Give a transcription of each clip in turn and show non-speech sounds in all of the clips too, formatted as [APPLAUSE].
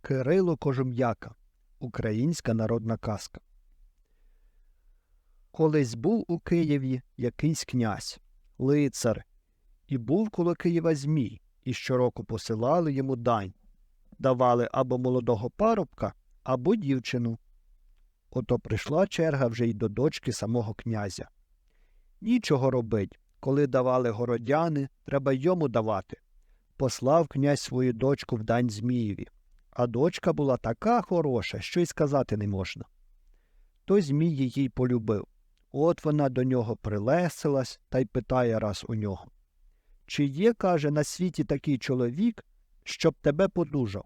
Кирило Кожум'яка. Українська народна казка. Колись був у Києві якийсь князь, лицар, і був коло Києва Змій, і щороку посилали йому дань. Давали або молодого парубка, або дівчину. Ото прийшла черга вже й до дочки самого князя. Нічого робить, коли давали городяни, треба йому давати. Послав князь свою дочку в дань Змієві, а дочка була така хороша, що й сказати не можна. То Змій її полюбив. От вона до нього прилесилась та й питає раз у нього. Чи є, каже, на світі такий чоловік, щоб тебе подужав?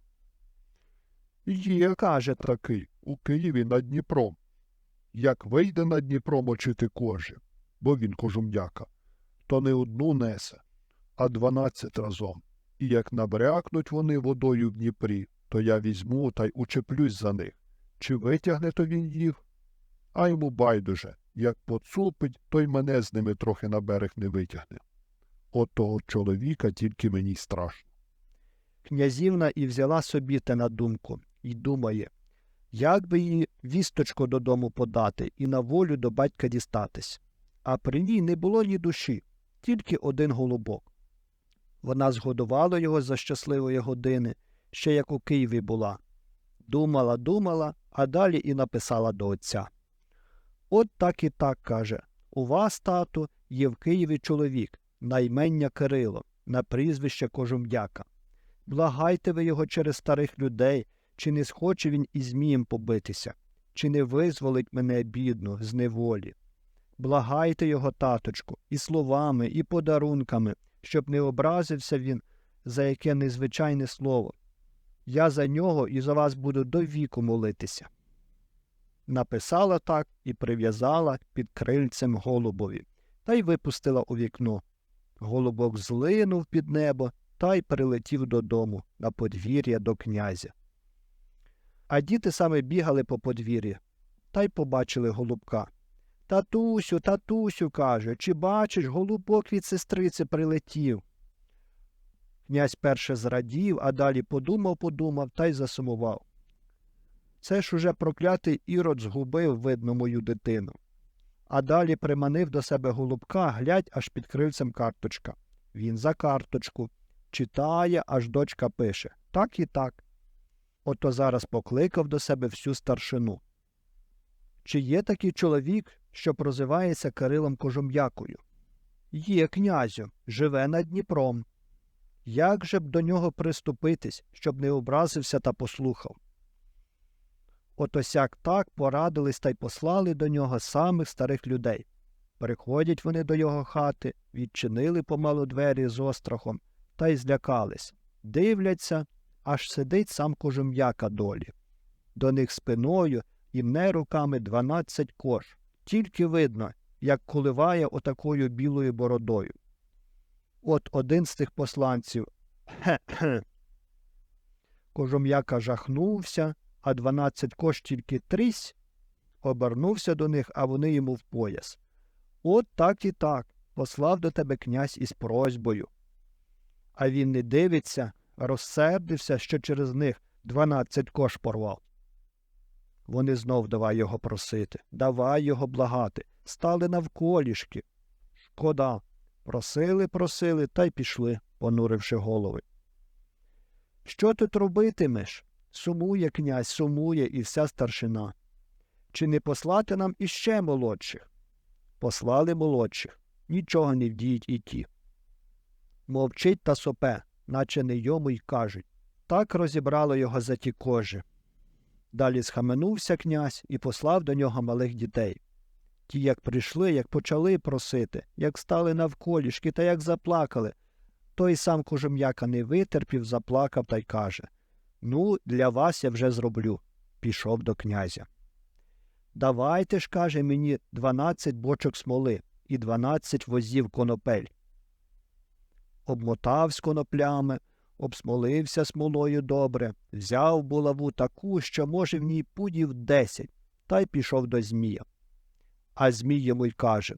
Є, каже такий, у Києві над Дніпром. Як вийде на Дніпро мочити кожі, бо він кожум'яка, то не одну несе, а дванадцять разом. І як набрякнуть вони водою в Дніпрі, то я візьму та й учеплюсь за них. Чи витягне то він їх? А йому байдуже, як поцупить, то й мене з ними трохи на берег не витягне. От того чоловіка тільки мені страшно. Князівна і взяла собі те на думку і думає, як би їй вісточку додому подати і на волю до батька дістатись. А при ній не було ні душі, тільки один голубок. Вона згодувала його за щасливої години, ще як у Києві була. Думала, думала, а далі і написала до отця. От так і так каже. У вас, тату, є в Києві чоловік, на імення Кирило, на прізвище Кожум'яка. Благайте ви його через старих людей, чи не схоче він із Змієм побитися, чи не визволить мене, бідну, з неволі. Благайте його, таточку, і словами, і подарунками, щоб не образився він за яке незвичайне слово. Я за нього і за вас буду до віку молитися. Написала так і прив'язала під крильцем голубові, та й випустила у вікно. Голубок злинув під небо та й прилетів додому на подвір'я до князя. А діти саме бігали по подвір'ї та й побачили голубка. Татусю, татусю, каже, чи бачиш, голубок від сестриці прилетів. Князь перше зрадів, а далі подумав, подумав та й засумував. Це ж уже проклятий ірод згубив, видно, мою дитину. А далі приманив до себе голубка, глядь, аж під крильцем карточка. Він за карточку. Читає, аж дочка пише так і так. Ото зараз покликав до себе всю старшину. Чи є такий чоловік, що прозивається Кирилом Кожум'якою? Є, князю, живе над Дніпром. Як же б до нього приступитись, щоб не образився та послухав? Ото сяк так порадились та й послали до нього самих старих людей. Приходять вони до його хати, відчинили помалу двері з острахом та й злякались. Дивляться, аж сидить сам кожум'яка долі. До них спиною і мне руками дванадцять кош. Тільки видно, як коливає отакою білою бородою. От один з тих посланців хе-хе. [CLEARS THROAT] Кожум'яка жахнувся, а дванадцять кош тільки трісь, обернувся до них, а вони йому в пояс. От так і так послав до тебе князь із просьбою. А він не дивиться, розсердився, що через них дванадцять кош порвав. Вони знов давай його просити, давай його благати, стали навколішки. Шкода. Просили, просили та й пішли, понуривши голови. Що тут робитимеш? Сумує князь, сумує і вся старшина. Чи не послати нам іще молодших? Послали молодших, нічого не вдіють і ті. Мовчить та сопе, наче не йому й кажуть. Так розібрало його за ті кожи. Далі схаменувся князь і послав до нього малих дітей. Ті, як прийшли, як почали просити, як стали навколішки та як заплакали. Той сам кожум'яка не витерпів, заплакав та й каже Ну, для вас я вже зроблю. Пішов до князя. Давайте ж, каже мені, дванадцять бочок смоли і дванадцять возів конопель. Обмотав з коноплями, обсмолився смолою добре, взяв булаву таку, що, може, в ній пудів десять, та й пішов до Змія. А Змій йому й каже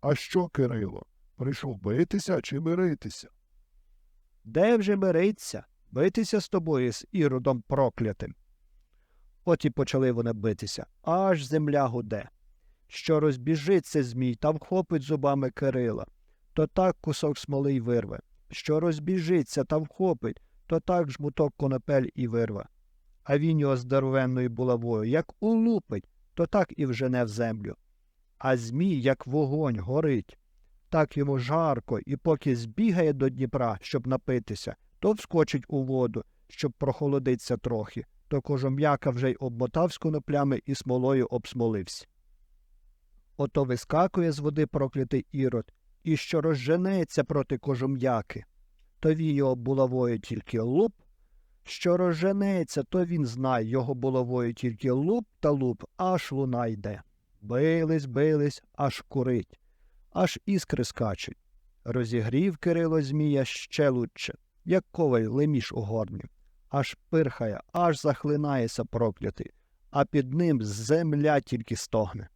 А що, Кирило, прийшов битися чи миритися? Де вже мириться? битися з тобою з іродом проклятим. От і почали вони битися, аж земля гуде. Що розбіжиться змій та вхопить зубами Кирила, то так кусок смоли й вирве. Що розбіжиться та вхопить, то так жмуток конопель і вирве. А він його здоровенною булавою, як улупить, то так і вжене в землю. А змій, як вогонь, горить. Так йому жарко, і поки збігає до Дніпра, щоб напитися, то вскочить у воду, щоб прохолодиться трохи, то кожум'яка вже й обмотав з коноплями і смолою обсмолився. Ото вискакує з води проклятий ірод, і що розженеться проти кожум'яки. То він його булавою тільки луп, що розженеться, то він знає його булавою тільки луп та луп, аж луна йде. Бились, бились, аж курить, аж іскри скачуть. Розігрів Кирило Змія ще лучше, як коваль леміш у горні. Аж пирхає, аж захлинається проклятий, а під ним земля тільки стогне.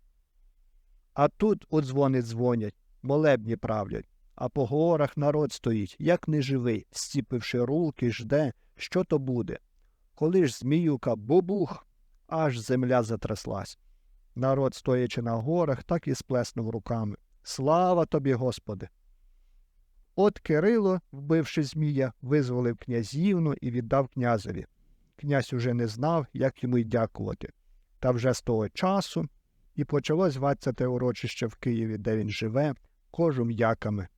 А тут у дзвони дзвонять, молебні правлять, а по горах народ стоїть, як неживий, стіпивши руки, жде, що то буде. Коли ж зміюка бубух, аж земля затряслась. Народ, стоячи на горах, так і сплеснув руками. Слава тобі, Господи! От Кирило, вбивши змія, визволив князівну і віддав князеві. Князь уже не знав, як йому й дякувати. Та вже з того часу і почало зватися те урочище в Києві, де він живе, кожум'яками.